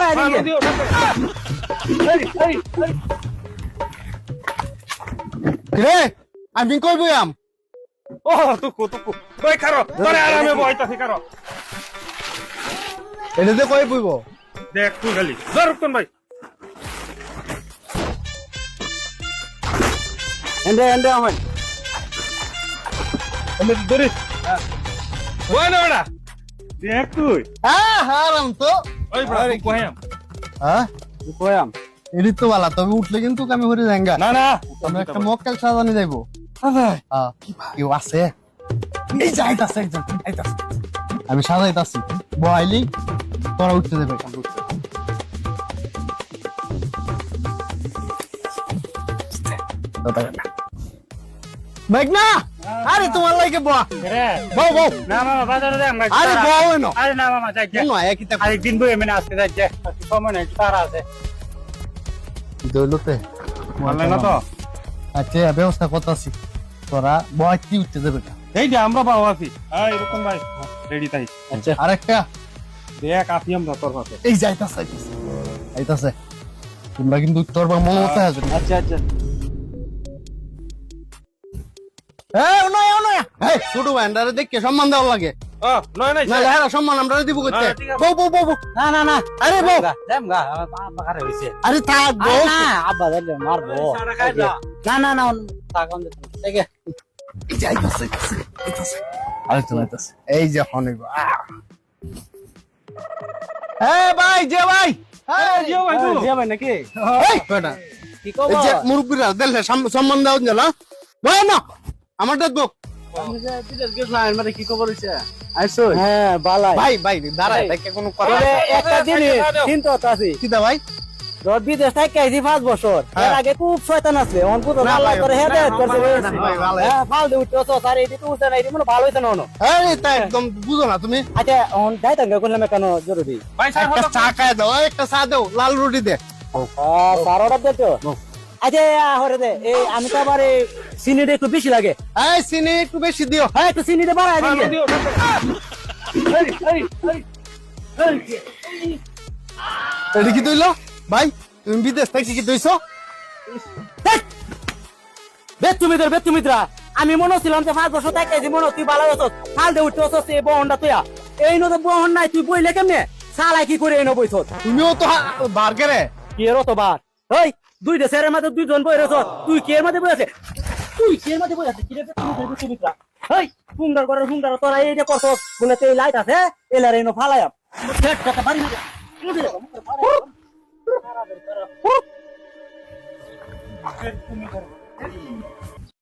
মারো দিকে রে আমি কই বইয়াম? ও তুকু তুকু বই খারো তোরে আরামে বইতাছি কারও এটাতে কই বইব? দেখ তুই খালি। জরুর কোন ভাই। এন্ডে এন্ডে আমার আমি ধরি। বই না ওটা দেখ তুই। হ্যাঁ হারাম তো। ওই হ্যাঁ? কয়াম এটি তো বালা তবে উঠলে কিন্তু আমি হরে যাঙ্গা না না। আমি একটা মক্কেল সাজানি যাইবো। হ্যাঁ কেউ আছে? এই যাইতাছে একজন আইতাছে। আমি সাজাইতাছি। বহাইলি তোরা উঠতে দেবে। মেঘনা! আরে তোমার লাগে বউ। বউ না মামা বাজারে দে আমরা আরে বউ এনো। আরে না মামা যাই যাই। তা আরেকদিন বই এমনি আজকে যাই যাই। সময় নাই তারা আছে। না তো? আচ্ছা ব্যবস্থা করতেছি। তোরা বয় কি উঠতে দেবে এই যে আমরা পাও আছি। হ্যাঁ এরকম ভাই রেডি তাই। আচ্ছা। আরেকটা? দেখ আসি আমরা তোর পাশে। এই যাইতাছে আইতাছে। আইতাছে তোমরা কিন্তু তোর বা মনে মতো আসবে আচ্ছা আচ্ছা। ছোট ভাইন্ডারে দেখকে সম্মান দেওয়ার লাগে। ও নয় নাই না হ্যাঁ সম্মান আমরা দিব করতে না। না না না আরে আরে থাক আব্বা মারবো না না না এই যে। ভাই যে ভাই নাকি? এই বেটা। কি এই কব যে মুরব্বিরা দেখলে সম্মান দেওয়া না না। আমারটা তো বিদেশ গেছিলাম মানে কি খবর হইছে হ্যাঁ বালাই। ভাই ভাই দাঁড়ায় কোনো কথা একটা জিনিস চিন্তা আছে। কিতা ভাই? রদ বিদেশ থেকে আইছি পাঁচ বছর। হ্যাঁ। এর আগে খুব শয়তান আছে। অন পুতো আল্লাহ করে হেদায়েত করছে ভালো হ্যাঁ ফাল দে উঠছো তো স্যার এদিকে উঠছে না মনে ভালো হইছে না অন। এই তা একদম বুঝো না তুমি। আচ্ছা অন কেন? জরুরি। ভাই স্যার একটা চা খায় দাও একটা চা দাও লাল রুটি দে। স্যার অর্ডার দে তো আচ্ছা হরে দে। এই আমি তো আবার এই চিনিটা একটু বেশি লাগে। এই চিনি একটু বেশি দিও। হ্যাঁ একটু চিনিটা বাড়াই দিও এটা কি দইলো ভাই তুমি বিদেশ থেকে কি দইছো বেতুমিত্র বেতুমিত্রা আমি মনে ছিলাম যে পাঁচ বছর থেকে মনে তুই ভালো হতো ফাল দে উঠতে হতো এই বহনটা তুইয়া। এই নো তো বহন নাই তুই বইলে কেমনে? সালাই কি করে এনো বইছ তুমিও তো বার করে কি এর তো বার? ওই দুই স্যারের মাঝে দুইজন বই রয়েছ তুই কে এর মধ্যে বই আছে? তুই কে এর মধ্যে বই আছে? কি রে বেতুমিত্রা বেতুমিত্রা ওই সুন্দর করে সুন্দর তোরা এই যে করছ তো এই লাইট আছে এলার এনো ফালায়াম ঠেট কথা বাড়ি